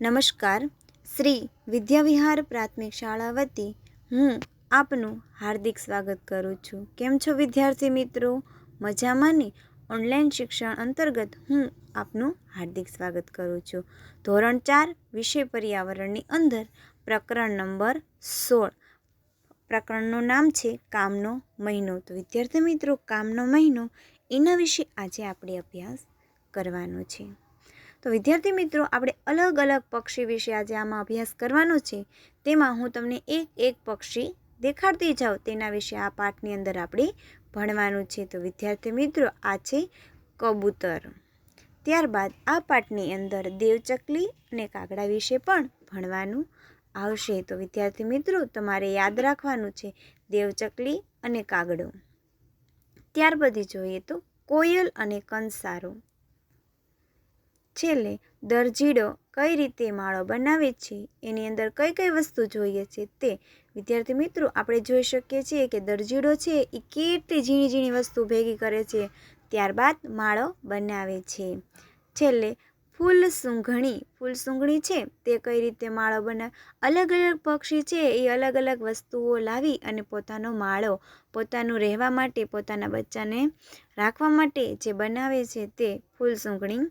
નમસ્કાર. શ્રી વિદ્યાવિહાર પ્રાથમિક શાળા વતી હું આપનું હાર્દિક સ્વાગત કરું છું. કેમ છો વિદ્યાર્થી મિત્રો? મજામાં ને? ઓનલાઈન શિક્ષણ અંતર્ગત હું આપનું હાર્દિક સ્વાગત કરું છું. ધોરણ ચાર, વિષય પર્યાવરણની અંદર પ્રકરણ નંબર સોળ. પ્રકરણનું નામ છે કામનો મહિનો. તો વિદ્યાર્થી મિત્રો, કામનો મહિનો એના વિશે આજે આપણે અભ્યાસ કરવાનો છે. તો વિદ્યાર્થી મિત્રો, આપણે અલગ અલગ પક્ષી વિશે આજે આમાં અભ્યાસ કરવાનો છે. તેમાં હું તમને એક એક પક્ષી દેખાડતી જાઉં. તેના વિશે આ પાઠની અંદર આપણે ભણવાનું છે. તો વિદ્યાર્થી મિત્રો, આ છે કબૂતર. ત્યારબાદ આ પાઠની અંદર દેવચકલી અને કાગડા વિશે પણ ભણવાનું આવશે. તો વિદ્યાર્થી મિત્રો, તમારે યાદ રાખવાનું છે દેવચકલી અને કાગડો. ત્યાર પછી જોઈએ તો કોયલ અને કંસારો. છેલ્લે દરજીડો કઈ રીતે માળો બનાવે છે, એની અંદર કઈ કઈ વસ્તુ જોઈએ છે તે વિદ્યાર્થી મિત્રો આપણે જોઈ શકીએ છીએ કે દરજીડો છે એ કેટલી ઝીણી ઝીણી વસ્તુ ભેગી કરે છે, ત્યારબાદ માળો બનાવે છે. છેલ્લે ફૂલ સૂંઘણી ફૂલ સૂંઘણી છે તે કઈ રીતે માળો બનાવે અલગ અલગ પક્ષી છે એ અલગ અલગ વસ્તુઓ લાવી અને પોતાનો માળો પોતાનું રહેવા માટે, પોતાના બચ્ચાને રાખવા માટે જે બનાવે છે તે ફૂલ સૂંઘણી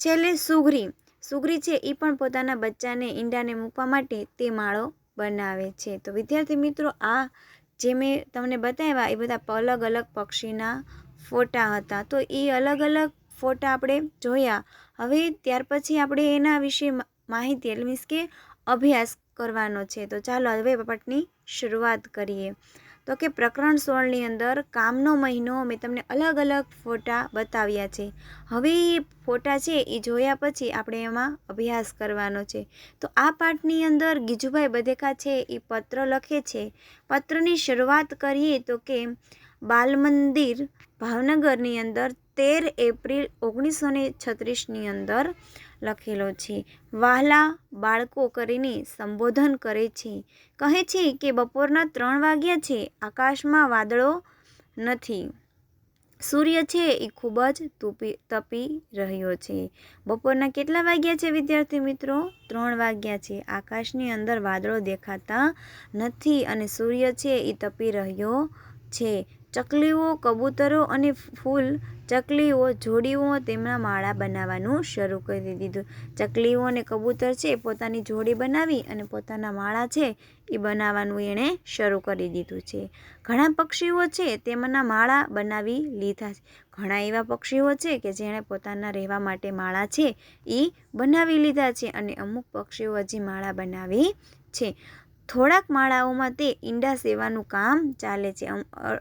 છેલ્લે સુઘરી સુઘરી છે એ પણ પોતાના બચ્ચાને ઈંડાને મૂકવા માટે તે માળો બનાવે છે. તો વિદ્યાર્થી મિત્રો, આ જે મેં તમને બતાવ્યા, એ બધા અલગ અલગ પક્ષીના ફોટા હતા. તો એ અલગ અલગ ફોટા આપણે જોયા. હવે ત્યાર પછી આપણે એના વિશે માહિતી એટલે મીન્સ કે અભ્યાસ કરવાનો છે. તો ચાલો હવે પાઠની શરૂઆત કરીએ. તો કે પ્રકરણ સોળની અંદર કામનો મહિનો મેં તમને અલગ અલગ ફોટા બતાવ્યા છે. હવે એ ફોટા છે એ જોયા પછી આપણે એમાં અભ્યાસ કરવાનો છે. તો આ પાઠની અંદર ગીજુભાઈ બધેકા છે એ પત્ર લખે છે. પત્રની શરૂઆત કરીએ તો કે બાલ મંદિર ભાવનગરની અંદર તેર એપ્રિલ ઓગણીસો ને છત્રીસની અંદર લખેલો છે. વહાલા બાળકો કરીને સંબોધન કરે છે. કહે છે કે બપોરના ત્રણ વાગ્યા છે. આકાશમાં વાદળો નથી. સૂર્ય છે એ ખૂબ જ તૂપી, તપી રહ્યો છે. બપોરના કેટલા વાગ્યા છે વિદ્યાર્થી મિત્રો? ત્રણ વાગ્યા છે. આકાશની અંદર વાદળો દેખાતા નથી અને સૂર્ય છે એ તપી રહ્યો છે. ચકલીઓ, કબૂતરો અને ફૂલ ચકલીઓ જોડીઓ તેમના માળા બનાવવાનું શરૂ કરી દીધું. ચકલીઓ અને કબૂતર છે, પોતાની જોડી બનાવી અને પોતાના માળા છે, એ બનાવવાનું એણે શરૂ કરી દીધું છે. ઘણા પક્ષીઓ છે, તેમના માળા બનાવી લીધા છે. ઘણા એવા પક્ષીઓ છે કે જેણે પોતાના રહેવા માટે માળા છે, એ બનાવી લીધા છે અને અમુક પક્ષીઓ હજી માળા બનાવી છે. થોડાક માળાઓમાં તે ઈંડા સેવાનું કામ ચાલે છે.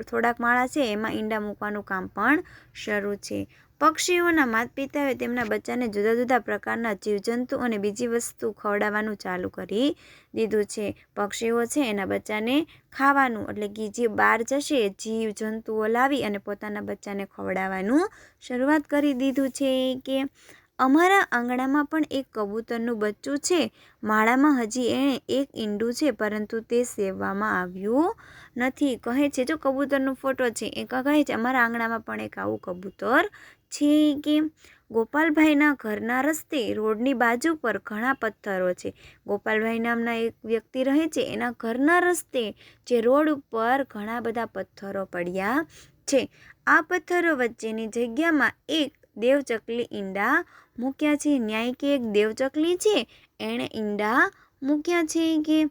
થોડાક માળા છે, એમાં ઈંડા મૂકવાનું કામ પણ શરૂ છે. પક્ષીઓના માતા પિતાએ તેમના બચ્ચાને જુદા જુદા પ્રકારના જીવજંતુ અને બીજી વસ્તુ ખવડાવવાનું ચાલુ કરી દીધું છે. પક્ષીઓ છે, એના બચ્ચાને ખાવાનું એટલે કે જે બહાર જશે જીવજંતુઓ લાવી અને પોતાના બચ્ચાને ખવડાવવાનું શરૂઆત કરી દીધું છે કે અમારા આંગણામાં પણ એક કબૂતરનું બચ્ચું છે. માળામાં હજી એણે એક ઈંડું છે, પરંતુ તે સેવવામાં આવ્યું નથી. કહે છે, જો કબૂતરનો ફોટો છે, એ કહે છે, અમારા આંગણામાં પણ એક આવું કબૂતર છે કે ગોપાલભાઈના ઘરના રસ્તે રોડની બાજુ પર ઘણા પથ્થરો છે. ગોપાલભાઈ નામના એક વ્યક્તિ રહે છે, એના ઘરના રસ્તે જે રોડ ઉપર ઘણા બધા પથ્થરો પડ્યા છે. આ પથ્થરો વચ્ચેની જગ્યામાં એક દેવચકલી ઈંડા મૂક્યા છે. ન્યાય કે એક દેવચકલી છે? એણે ઈંડા મૂક્યા છે કે?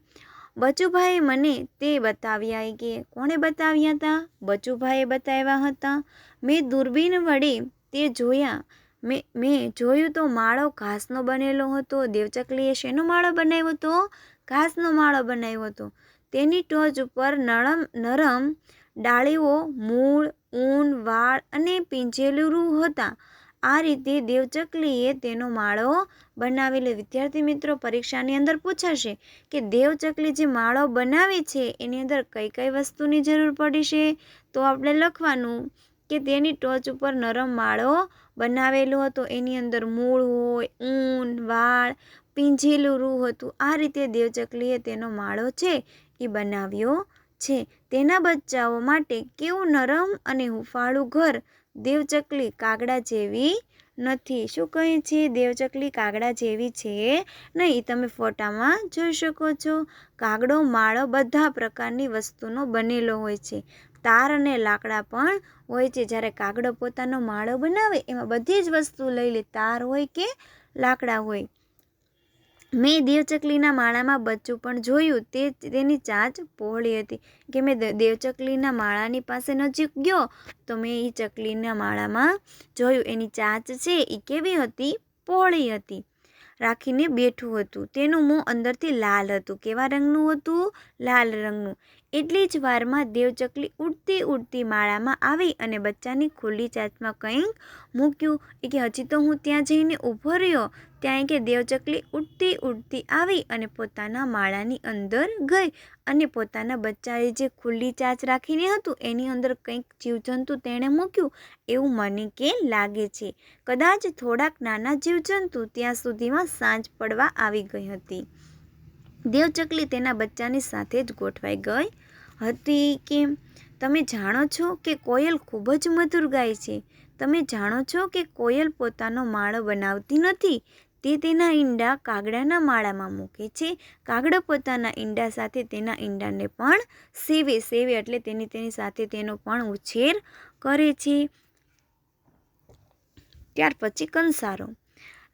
બચુભાઈએ મને તે બતાવ્યા કે કોણે બતાવ્યા હતા બચુભાઈએ બતાવ્યા હતા. મેં દૂરબીન વડે તે જોયા. મેં મેં જોયું તો માળો ઘાસનો બનેલો હતો. દેવચકલીએ શેનો માળો બનાવ્યો હતો ઘાસનો માળો બનાવ્યો હતો. તેની ટોચ ઉપર નરમ નરમ ડાળીઓ, મૂળ, ઊન, વાળ અને પિંજેલું હતા. આ રીતે દેવચકલીએ તેનો માળો બનાવેલો વિદ્યાર્થી મિત્રો, પરીક્ષાની અંદર પૂછાશે કે દેવચકલી જે માળો બનાવે છે, એની અંદર કઈ કઈ વસ્તુની જરૂર પડી તો આપણે લખવાનું કે તેની ટોચ ઉપર નરમ માળો બનાવેલો હતો. એની અંદર મૂળ હોય, ઊન, વાળ, પીંજેલું રૂ હતું. આ રીતે દેવચકલીએ તેનો માળો છે એ બનાવ્યો છે. તેના બચ્ચાઓ માટે કેવું નરમ અને હુંફાળું ઘર દેવચકલી કાગડા જેવી નથી. શું કહે છે? દેવચકલી કાગડા જેવી છે? નહીં, તમે ફોટામાં જોઈ શકો છો. કાગડો, માળો બધા પ્રકારની વસ્તુનો બનેલો હોય છે. તાર અને લાકડા પણ હોય છે. જ્યારે કાગડો પોતાનો માળો બનાવે, એમાં બધી જ વસ્તુ લઈ લે. તાર હોય કે લાકડા હોય. મેં દેવચકલીના માળામાં બચ્ચું પણ જોયું. તે તેની ચાંચ પહોળી હતી. કે મેં દેવચકલીના માળાની પાસે નજીક ગયો, તો મેં એ ચકલીના માળામાં જોયું. એની ચાંચ છે એ કેવી હતી? પહોળી હતી. રાખીને બેઠું હતું. તેનું મોં અંદરથી લાલ હતું. કેવા રંગનું હતું? લાલ રંગનું. એટલી જ વારમાં દેવચકલી ઉડતી ઉડતી માળામાં આવી અને બચ્ચાની ખુલ્લી ચાંચમાં કંઈક મૂક્યું. એ કે, હજી તો હું ત્યાં જઈને ઊભો રહ્યો. ત્યાં કે, દેવચકલી ઉડતી ઉડતી આવી અને પોતાના માળાની અંદર ગઈ અને પોતાના બચ્ચાએ જે ખુલ્લી ચાંચ રાખીને હતું, એની અંદર કંઈક જીવજંતુ તેણે મૂક્યું. એવું મને કે લાગે છે. કદાચ થોડાક નાના જીવજંતુ ત્યાં સુધીમાં સાંજ પડવા આવી ગઈ હતી. દેવચકલી તેના બચ્ચાની સાથે જ ગોઠવાઈ ગઈ હતી કે તમે જાણો છો કે કોયલ ખૂબ જ મધુર ગાય છે. તમે જાણો છો કે કોયલ પોતાનો માળો બનાવતી નથી? તે તેના ઈંડા કાગડાના માળામાં મૂકે છે. કાગડો પોતાના ઈંડા સાથે તેના ઈંડાને પણ સેવે સેવે એટલે તેની તેની સાથે તેનો પણ ઉછેર કરે છે. ત્યાર પછી કંસારો.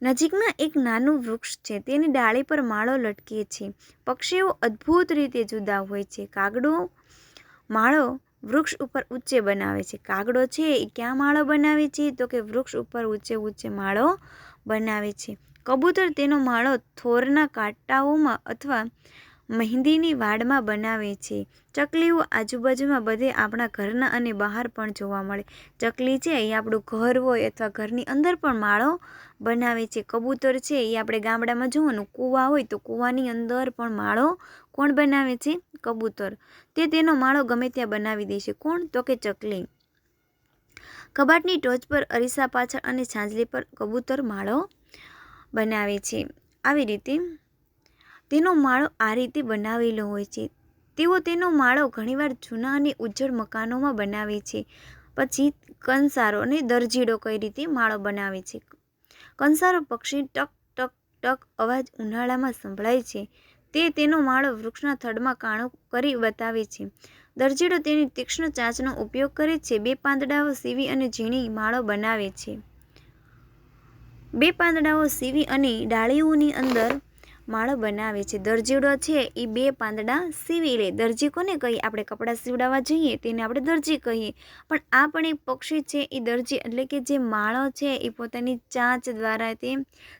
નજીકમાં એક નાનું વૃક્ષ છે. તેની ડાળી પર માળો લટકે છે. પક્ષીઓ અદ્ભુત રીતે જુદા હોય છે. કાગડો, માળો વૃક્ષ ઉપર ઊંચે બનાવે છે. કાગડો છે એ ક્યાં માળો બનાવે છે? તો કે વૃક્ષ ઉપર ઊંચે ઊંચે માળો બનાવે છે. કબૂતર તેનો માળો થોરના કાંટાઓમાં અથવા મહેંદીની વાડમાં બનાવે છે. ચકલીઓ આજુબાજુમાં બધે આપણા ઘરના અને બહાર પણ જોવા મળે. ચકલી છે, એ આપણું ઘર હોય અથવા ઘરની અંદર પણ માળો બનાવે છે. કબૂતર છે, એ આપણે ગામડામાં જોવાનું. કૂવા હોય તો કૂવાની અંદર પણ માળો કોણ બનાવે છે? કબૂતર. તે તેનો માળો ગમે ત્યાં બનાવી દે છે. કોણ? તો કે ચકલી. કબાટની ટોચ પર અરીસા પાછળ અને છાંજલી પર કબૂતર માળો બનાવે છે. આવી રીતે તેનો માળો આ રીતે બનાવેલો હોય છે. તેઓ તેનો માળો ઘણીવાર જૂના અને ઉજ્જળ મકાનોમાં બનાવે છે. પછી કંસારો અને દરજીડો કઈ રીતે માળો બનાવે છે. કંસારો પક્ષી ટક ટક ટક અવાજ ઉનાળામાં સંભળાય છે. તે તેનો માળો વૃક્ષના થડમાં કાણો કરી બતાવે છે. દરજીડો તેની તીક્ષ્ણ ચાંચનો ઉપયોગ કરે છે. બે પાંદડાઓ સીવી અને ઝીણી માળો બનાવે છે. બે પાંદડાઓ સીવી અને ડાળીઓની અંદર માળો બનાવે છે. દરજીડો છે એ બે પાંદડા સીવી લે. દરજી કોને કહીએ? આપણે કપડાં સીવડાવવા જઈએ તેને આપણે દરજી કહીએ. પણ આ પણ એક પક્ષી છે એ દરજી એટલે કે જે માળો છે એ પોતાની ચાંચ દ્વારા તે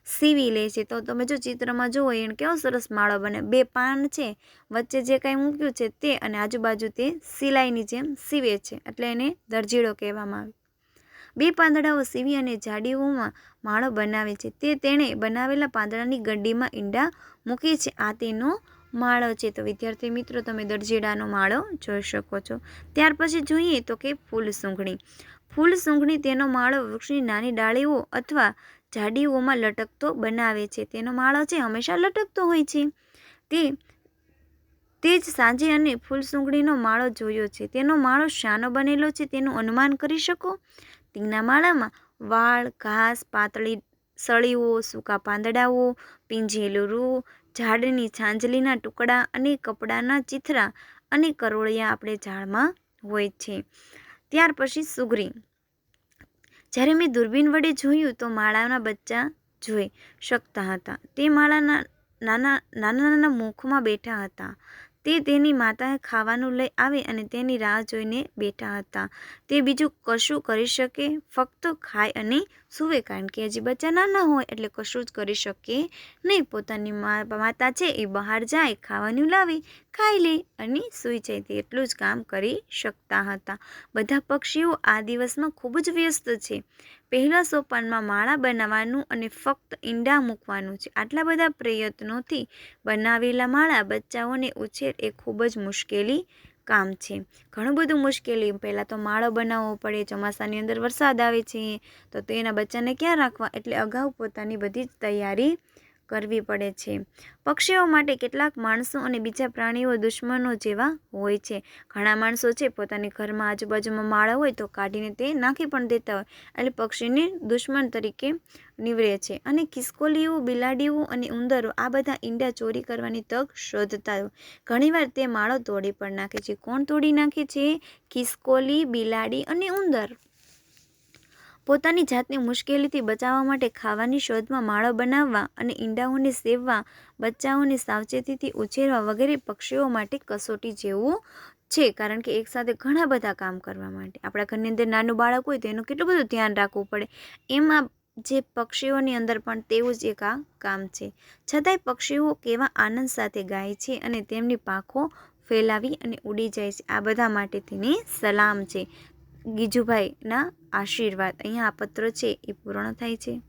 સીવી લે છે. તો તમે જો ચિત્રમાં જુઓ એને કેવો સરસ માળો બને. બે પાન છે. વચ્ચે જે કાંઈ મૂક્યું છે તે અને આજુબાજુ તે સિલાઈની જેમ સીવે છે. એટલે એને દરજીડો કહેવામાં આવે. બે પાંદડાઓ સીવી અને જાડીઓમાં માળો બનાવે છે. તે તેણે બનાવેલા પાંદડાની ગંડીમાં ઈંડા મૂકે છે. આ તેનો માળો છે. તો વિદ્યાર્થી મિત્રો, તમે દરજીડાનો માળો જોઈ શકો છો. ત્યાર પછી જોઈએ તો કે ફૂલ સૂંઘણી ફૂલ સૂંઘણી તેનો માળો વૃક્ષની નાની ડાળીઓ અથવા જાડીઓમાં લટકતો બનાવે છે. તેનો માળો છે, હંમેશા લટકતો હોય છે. તે તે જ સાંજે અને ફૂલ સૂંઘણીનો માળો જોયો છે. તેનો માળો શાનો બનેલો છે. તેનું અનુમાન કરી શકો? તેના માળામાં વાળ, ઘાસ, પાતળી સળીઓ, સૂકા પાંદડાઓ, પીંજેલું રૂ, ઝાડની છાંજલીના ટુકડા અને કપડાના ચિથરા અને કરોળિયા આપણે ઝાડમાં હોય છે. ત્યાર પછી સુગરી. જ્યારે મેં દૂરબીન વડે જોયું તો માળાના બચ્ચા જોઈ શકતા હતા. તે માળાના નાના નાના નાના મુખમાં બેઠા હતા. તે તેની માતાએ ખાવાનું લઈ આવે અને તેની રાહ જોઈને બેઠા હતા. તે બીજું કશું કરી શકે, ફક્ત ખાય અને સૂવે કારણ કે હજી બચ્ચા નાના હોય એટલે કશું જ કરી શકે નહીં. પોતાની માતા છે એ બહાર જાય, ખાવાનું લાવે, ખાઈ લે અને સૂઈ જાય. તે એટલું જ કામ કરી શકતા હતા. બધા પક્ષીઓ આ દિવસમાં ખૂબ જ વ્યસ્ત છે. પહેલા સોપાનમાં માળા બનાવવાનું અને ફક્ત ઈંડા મૂકવાનું છે. આટલા બધા પ્રયત્નોથી બનાવેલા માળા બચ્ચાઓને ઉછેર એ ખૂબ જ મુશ્કેલી કામ છે. ઘણું બધું મુશ્કેલી. પહેલાં તો માળો બનાવવો પડે, ચોમાસાની અંદર વરસાદ આવે છે, તો તેના બચ્ચાને ક્યાં રાખવા? એટલે અગાઉ પોતાની બધી જ તૈયારી કરવી પડે છે. પક્ષીઓ માટે કેટલાક માણસો અને બીજા પ્રાણીઓ દુશ્મનો જેવા હોય છે. ઘણા માણસો છે, પોતાની ઘરમાં આજુબાજુમાં માળા હોય તો કાઢીને તે નાખી પણ દેતા હોય એટલે પક્ષીને દુશ્મન તરીકે નીવડે છે. અને ખિસકોલીઓ, બિલાડીઓ અને ઉંદરો આ બધા ઈંડા ચોરી કરવાની તક શોધતા હોય. ઘણીવાર તે માળો તોડી પણ નાખે છે. કોણ તોડી નાખે છે? ખિસકોલી, બિલાડી અને ઉંદર. પોતાની જાતને મુશ્કેલીથી બચાવવા માટે ખાવાની શોધમાં માળો બનાવવા અને ઈંડાઓને સેવવા, બચ્ચાઓને સાવચેતીથી ઉછેરવા વગેરે પક્ષીઓ માટે કસોટી જેવું છે. કારણ કે એકસાથે ઘણા બધા કામ કરવા માટે. આપણા ઘરની અંદર નાનું બાળક હોય તો એનું કેટલું બધું ધ્યાન રાખવું પડે. એમાં જે પક્ષીઓની અંદર પણ તેવું જ એક આ કામ છે. છતાંય પક્ષીઓ કેવા આનંદ સાથે ગાય છે અને તેમની પાંખો ફેલાવી અને ઉડી જાય છે. આ બધા માટે તેની સલામ છે. ગીજુભાઈના આશીર્વાદ. અહીંયા આ પત્ર છે એ પૂર્ણ થાય છે.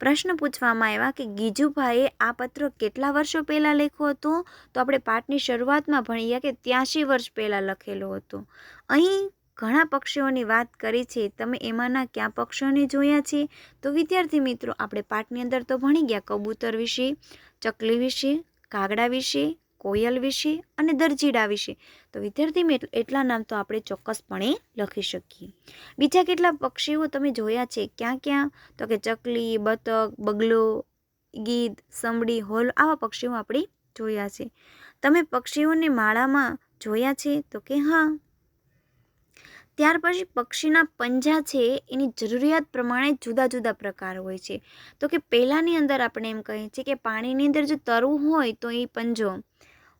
પ્રશ્ન પૂછવામાં આવ્યા કે ગીજુભાઈએ આ પત્ર કેટલા વર્ષો પહેલાં લખ્યો હતો? તો આપણે પાઠની શરૂઆતમાં ભણીએ કે ત્યાંશી વર્ષ પહેલાં લખેલો હતો. અહીં ઘણા પક્ષીઓની વાત કરી છે. તમે એમાંના ક્યાં પક્ષીઓને જોયા છે? તો વિદ્યાર્થી મિત્રો, આપણે પાઠની અંદર તો ભણી ગયા કબૂતર વિશે, ચકલી વિશે, કાગડા વિશે કોયલ વિશે અને દરજીડા વિશે. તો વિદ્યાર્થી મિત્ર, એટલા નામ તો આપણે ચોક્કસપણે લખી શકીએ. બીજા કેટલા પક્ષીઓ તમે જોયા છે, ક્યાં ક્યાં? તો કે ચકલી, બતક, બગલો, ગીધ સમડી હોલ, આવા પક્ષીઓ આપણે જોયા છે. તમે પક્ષીઓને માળામાં જોયા છે? તો કે હા. ત્યાર પછી પક્ષીના પંજા છે, એની જરૂરિયાત પ્રમાણે જુદા જુદા પ્રકાર હોય છે. તો કે પહેલાંની અંદર આપણે એમ કહીએ છીએ કે પાણીની અંદર જો તરવું હોય તો એ પંજો.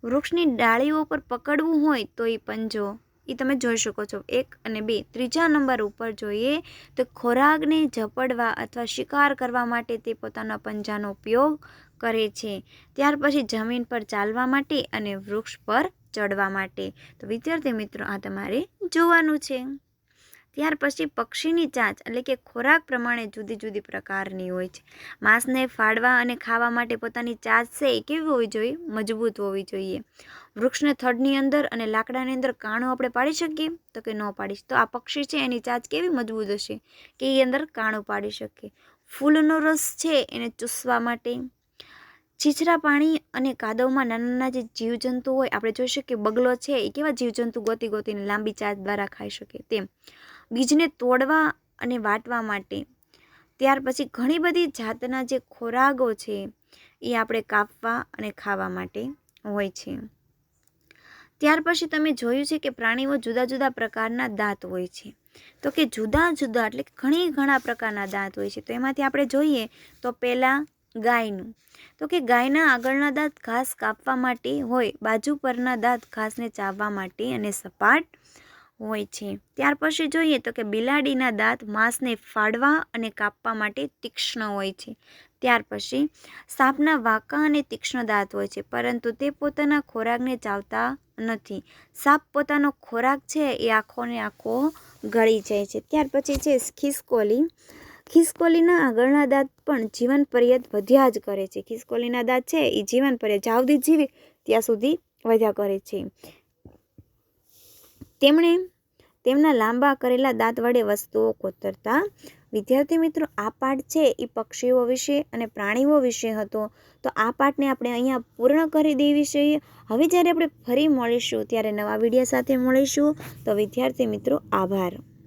વૃક્ષની ડાળીઓ પર પકડવું હોય તો એ પંજો. એ તમે જોઈ શકો છો. એક અને બે. ત્રીજા નંબર ઉપર જોઈએ તો ખોરાકને ઝપડવા અથવા શિકાર કરવા માટે તે પોતાના પંજાનો ઉપયોગ કરે છે. ત્યાર પછી જમીન પર ચાલવા માટે અને વૃક્ષ પર ચડવા માટે. તો વિદ્યાર્થી મિત્રો, આ તમારે જોવાનું છે. ત્યાર પછી પક્ષીની ચાંચ એટલે કે ખોરાક પ્રમાણે જુદી જુદી પ્રકારની હોય છે. માંસને ફાડવા અને ખાવા માટે પોતાની ચાંચ છે એ કેવી હોવી જોઈએ? મજબૂત હોવી જોઈએ. વૃક્ષને થડની અંદર અને લાકડાની અંદર કાણું આપણે પાડી શકીએ? તો કે ન પાડી તો આ પક્ષી છે, એની ચાંચ કેવી મજબૂત હશે? કે એ અંદર કાણું પાડી શકીએ ફૂલનો રસ છે, એને ચૂસવા માટે? છીછરા પાણી અને કાદવમાં નાના નાના જે જીવજંતુ હોય, આપણે જોઈ શકીએ બગલો છે, એ કેવા જીવજંતુ ગોતી ગોતીને લાંબી ચાંચ દ્વારા ખાઈ શકે તેમ. બીજને તોડવા અને વાટવા માટે. ત્યાર પછી ઘણી બધી જાતના જે ખોરાકો છે, એ આપણે કાપવા અને ખાવા માટે હોય છે. ત્યાર પછી તમે જોયું છે કે પ્રાણીઓ જુદા જુદા પ્રકારના દાંત હોય છે. તો કે જુદા જુદા એટલે ઘણી ઘણા પ્રકારના દાંત હોય છે. તો એમાંથી આપણે જોઈએ તો પહેલાં ગાયનું. તો કે ગાયના આગળના દાંત ઘાસ કાપવા માટે હોય, બાજુ પરના દાંત ઘાસને ચાવવા માટે અને સપાટ હોય છે. ત્યાર પછી જોઈએ તો કે બિલાડીના દાંત માંસને ફાડવા અને કાપવા માટે તીક્ષ્ણ હોય છે. ત્યાર પછી સાપના વાંકા અને તીક્ષ્ણ દાંત હોય છે, પરંતુ તે પોતાના ખોરાકને ચાવતા નથી. સાપ પોતાનો ખોરાક છે એ આખોને આખો ગળી જાય છે. ત્યાર પછી છે ખિસકોલી. ખિસકોલીના આગળના દાંત પણ જીવન પર્યંત વધ્યા જ કરે છે. ખિસકોલીના દાંત છે એ જીવન પર્યંત જાવદી જીવી, ત્યાં સુધી વધ્યા કરે છે. તેમણે તેમના લાંબા કરેલા દાંત વડે વસ્તુઓ કોતરતા. વિદ્યાર્થી મિત્રો, આ પાઠ છે એ પક્ષીઓ વિશે અને પ્રાણીઓ વિશે હતો. તો આ પાઠને આપણે અહીંયા પૂર્ણ કરી દેવી જોઈએ હવે જ્યારે આપણે ફરી મળીશું, ત્યારે નવા વીડિયો સાથે મળીશું. તો વિદ્યાર્થી મિત્રો, આભાર.